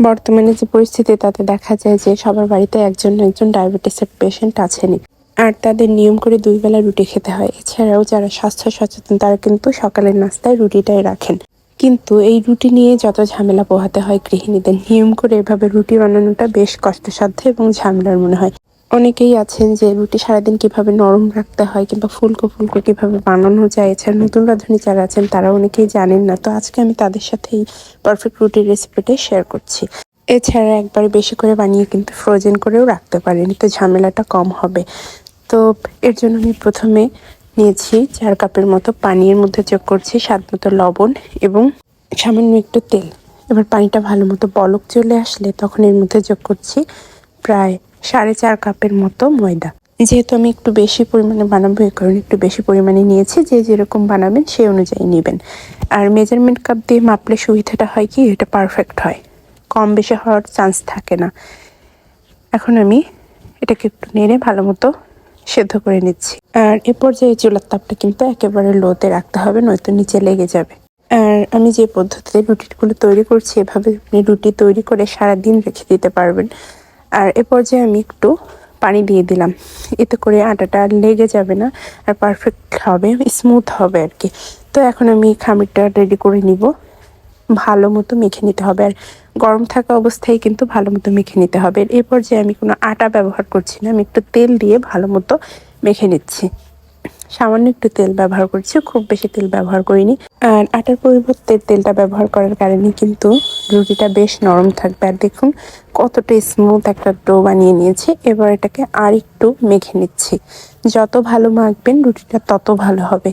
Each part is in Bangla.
বর্তমানে যে পরিস্থিতি, তাতে দেখা যায় যে সবার বাড়িতে একজন একজন ডায়াবেটিসের পেশেন্ট আছেনই। আর তাদের নিয়ম করে দুই বেলা রুটি খেতে হয়। এছাড়াও যারা স্বাস্থ্য সচেতন, তারা কিন্তু সকালের নাস্তায় রুটিটাই রাখেন। কিন্তু এই রুটি নিয়ে যত ঝামেলা পোহাতে হয়, গৃহিণীদের নিয়ম করে এভাবে রুটি বানানোটা বেশ কষ্টসাধ্য এবং ঝামেলার মনে হয়। অনেকেই আছেন যে রুটি সারাদিন কীভাবে নরম রাখতে হয় কিংবা ফুলকো ফুলকো কীভাবে বানানো যায়। এছাড়া নতুন রাঁধুনি যারা আছেন তারা অনেকেই জানেন না। তো আজকে আমি তাদের সাথে এই পারফেক্ট রুটির রেসিপিটাই শেয়ার করছি। এছাড়া একবার বেশি করে বানিয়ে কিন্তু ফ্রোজেন করেও রাখতে পারেন তো ঝামেলাটা কম হবে। তো এর জন্য আমি প্রথমে নিয়েছি চার কাপের মতো পানির মধ্যে যোগ করছি স্বাদ মতো লবণ এবং সামান্য একটু তেল। এবার পানিটা ভালো মতো বলক চলে আসলে তখন এর মধ্যে যোগ করছি প্রায় সাড়ে চার কাপের মতো ময়দা। যেহেতু আমি একটু বেশি পরিমাণে বানাবো এই কারণে একটু বেশি পরিমাণে নিয়েছি, যে যেরকম বানাবেন সেই অনুযায়ী নেবেন। আর মেজারমেন্ট কাপ দিয়ে মাপলে সুবিধাটা হয় কি, এটা পারফেক্ট হয়। কম বেশি হওয়ার চান্স থাকে না। এখন আমি এটাকে একটু নেড়ে ভালো মতো সেদ্ধ করে নিচ্ছি। আর এ পর্যায়ে চুলার তাপটা কিন্তু একেবারে লোতে রাখতে হবে, নয়তো নিচে লেগে যাবে। আর আমি যে পদ্ধতিতে রুটিগুলো তৈরি করছি, এভাবে আপনি রুটি তৈরি করে সারা দিন রেখে দিতে পারবেন। আর এ পর্যায়ে আমি একটু পানি দিয়ে দিলাম। এতে করে আটাটা লেগে যাবে না আর পারফেক্ট হবে স্মুথ হবে আর কি তো এখন আমি খামিরটা রেডি করে নিব। ভালো মতো মেখে নিতে হবে। আর গরম থাকা অবস্থায় কিন্তু ভালো মতো মেখে নিতে হবে। এরপর যে আমি কোনো আটা ব্যবহার করছি না, আমি একটু তেল দিয়ে ভালো মতো মেখে নিচ্ছি। সামান্য একটু তেল ব্যবহার করছি, খুব বেশি তেল ব্যবহার করিনি। আর আটার পরিবর্তে তেলটা ব্যবহার করার কারণে কিন্তু রুটিটা বেশ নরম থাকবে। আর দেখুন, কতটা স্মুথ একটা ডো বানিয়ে নিয়েছি। এবার এটাকে আর একটু মেখে নিচ্ছি। যত ভালো মাখবেন, রুটিটা তত ভালো হবে।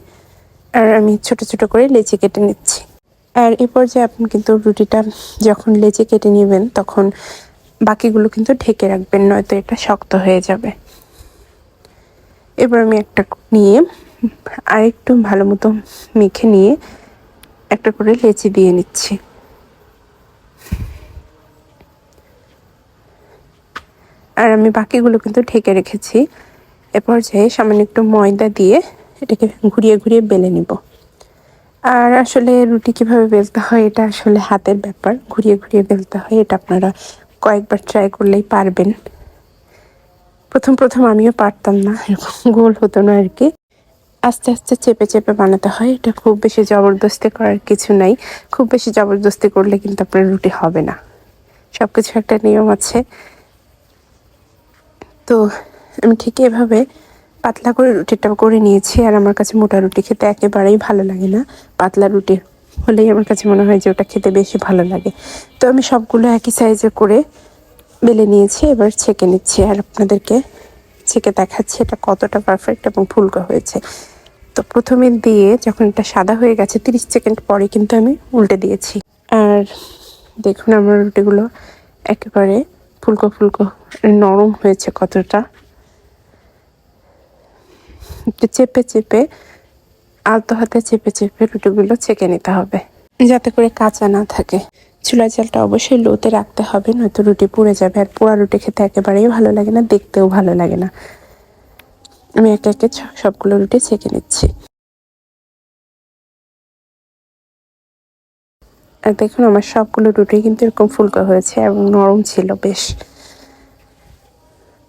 আর আমি ছোট ছোট করে লেচি কেটে নিচ্ছি। আর এ পর্যায়ে আপনি কিন্তু রুটিটা যখন লেচে কেটে নেবেন, তখন বাকিগুলো কিন্তু ঢেকে রাখবেন, নয়তো এটা শক্ত হয়ে যাবে। এবার আমি একটা নিয়ে আরেকটু ভালো মতো মেখে নিয়ে একটা করে লেচি দিয়ে নিচ্ছি। আর আমি বাকিগুলো কিন্তু ঢেকে রেখেছি। এ পর্যায়ে সামান্য একটু ময়দা দিয়ে এটাকে ঘুরিয়ে ঘুরিয়ে বেলে নিব। আর আসলে রুটি কীভাবে বেলতে হয় এটা আসলে হাতের ব্যাপার। ঘুরিয়ে ঘুরিয়ে বেলতে হয়, এটা আপনারা কয়েকবার ট্রাই করলেই পারবেন। প্রথম প্রথম আমিও পারতাম না। এরকম গোল হতো না আর কি। আস্তে আস্তে চেপে চেপে বানাতে হয়। এটা খুব বেশি জবরদস্তি করার কিছু নাই। খুব বেশি জবরদস্তি করলে কিন্তু আপনার রুটি হবে না। সব কিছু একটা নিয়ম আছে। তো আমি ঠিক এভাবে পাতলা করে রুটিটা করে নিয়েছি। আর আমার কাছে মোটা রুটি খেতে একেবারেই ভালো লাগে না। পাতলা রুটি হলেই আমার কাছে মনে হয় যে ওটা খেতে বেশি ভালো লাগে। তো আমি সবগুলো একই সাইজে করে বেলে নিয়েছি, এবার ছেঁকে নিচ্ছি। আর আপনাদেরকে ছেঁকে দেখাচ্ছি এটা কতটা পারফেক্ট এবং ফুলকো হয়েছে। তো প্রথমে দিয়ে যখন এটা সাদা হয়ে গেছে, তিরিশ সেকেন্ড পরে কিন্তু আমি উল্টে দিয়েছি। আর দেখুন আমার রুটিগুলো একেবারে ফুলকো ফুলকো নরম হয়েছে কতটা। চেপে চেপে, আলতো হাতে চেপে চেপে রুটিগুলো ছেঁকে নিতে হবে, যাতে করে কাঁচা না থাকে। চুলা চালটা অবশ্যই লোতে রাখতে হবে, নয়তো রুটি পুড়ে যাবে। আর পোড়া রুটি খেতে একেবারেই ভালো লাগে না, দেখতেও ভালো লাগে না। আমি একে একে সবগুলো রুটি ছেঁকে নিচ্ছি। আর দেখুন, আমার সবগুলো রুটি কিন্তু এরকম ফুলকা হয়েছে এবং নরম ছিল বেশ।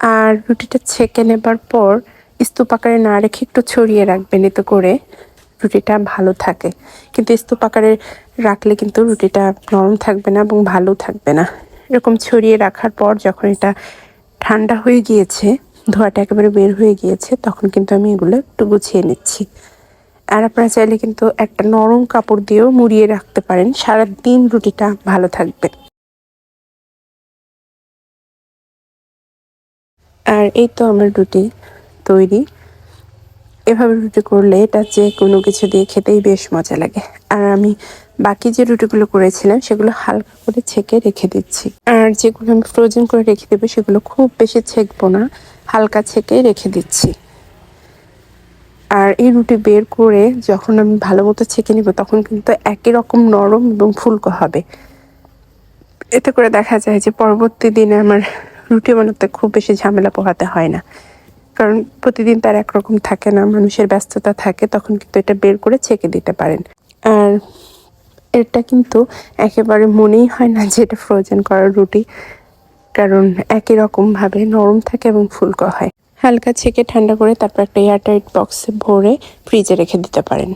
আর রুটিটা ছেঁকে নেবার পর স্তূপ আকারে না রেখে একটু ছড়িয়ে রাখবেন এতে করে। রুটিটা ভালো থাকে। কিন্তু স্তূপ আকারে রাখলে কিন্তু রুটিটা নরম থাকবে না এবং ভালো থাকবে না। এরকম ছড়িয়ে রাখার পর যখন এটা ঠান্ডা হয়ে গিয়েছে, ধোয়াটা একেবারে বের হয়ে গিয়েছে, তখন কিন্তু আমি এগুলো একটু গুছিয়ে নিচ্ছি। আর আপনারা চাইলে কিন্তু একটা নরম কাপড় দিয়েও মুড়িয়ে রাখতে পারেন। সারা দিন রুটিটা ভালো থাকবে। আর এই তো আমার রুটি তৈরি। এভাবে রুটি করলে এটা যে কোনো কিছু দিয়ে খেতেই বেশ মজা লাগে। আর আমি বাকি যে রুটিগুলো করেছিলাম, সেগুলো হালকা করে ছেঁকে রেখে দিচ্ছি। আর যেগুলো আমি ফ্রোজেন করে রেখে দেবো, সেগুলো খুব বেশি ছেঁকবো না, হালকা ছেঁকে রেখে দিচ্ছি। আর এই রুটি বের করে যখন আমি ভালো মতো ছেঁকে নিব, তখন কিন্তু একই রকম নরম এবং ফুলকো হবে। এতে করে দেখা যায় যে পরবর্তী দিনে আমার রুটি বানাতে খুব বেশি ঝামেলা পোহাতে হয় না। কারণ প্রতিদিন তার একরকম থাকে না, মানুষের ব্যস্ততা থাকে, তখন কিন্তু এটা বের করে ছেঁকে দিতে পারেন। আর এটা কিন্তু একেবারে মনেই হয় না যে এটা ফ্রোজেন করা রুটি, কারণ একই রকমভাবে নরম থাকে এবং ফুলকো হয়। হালকা ছেঁকে ঠান্ডা করে তারপর একটা এয়ারটাইট বক্সে ভরে ফ্রিজে রেখে দিতে পারেন।